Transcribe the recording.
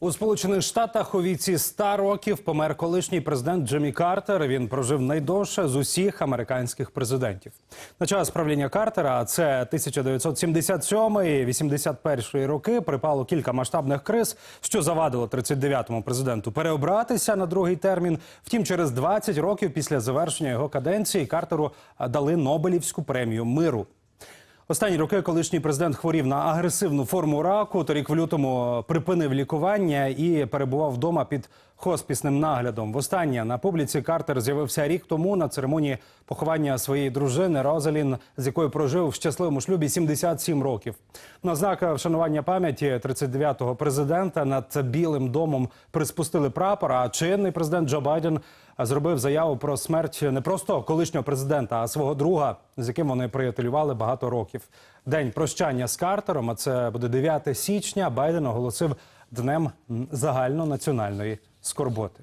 У Сполучених Штатах у віці 100 років помер колишній президент Джиммі Картер. Він прожив найдовше з усіх американських президентів. На час правління Картера, а це 1977-81 роки, припало кілька масштабних криз, що завадило 39-му президенту переобратися на другий термін. Втім, через 20 років після завершення його каденції Картеру дали Нобелівську премію миру. Останні роки колишній президент хворів на агресивну форму раку. Торік в лютому припинив лікування і перебував вдома під хоспісним наглядом. Востаннє на публіці Картер з'явився рік тому на церемонії поховання своєї дружини Розалін, з якою прожив в щасливому шлюбі 77 років. На знак вшанування пам'яті 39-го президента над Білим домом приспустили прапор. А чинний президент Джо Байден зробив заяву про смерть не просто колишнього президента, а свого друга, з яким вони приятелювали багато років. День прощання з Картером, а це буде 9 січня. Байден оголосив днем загальнонаціональної скорботи.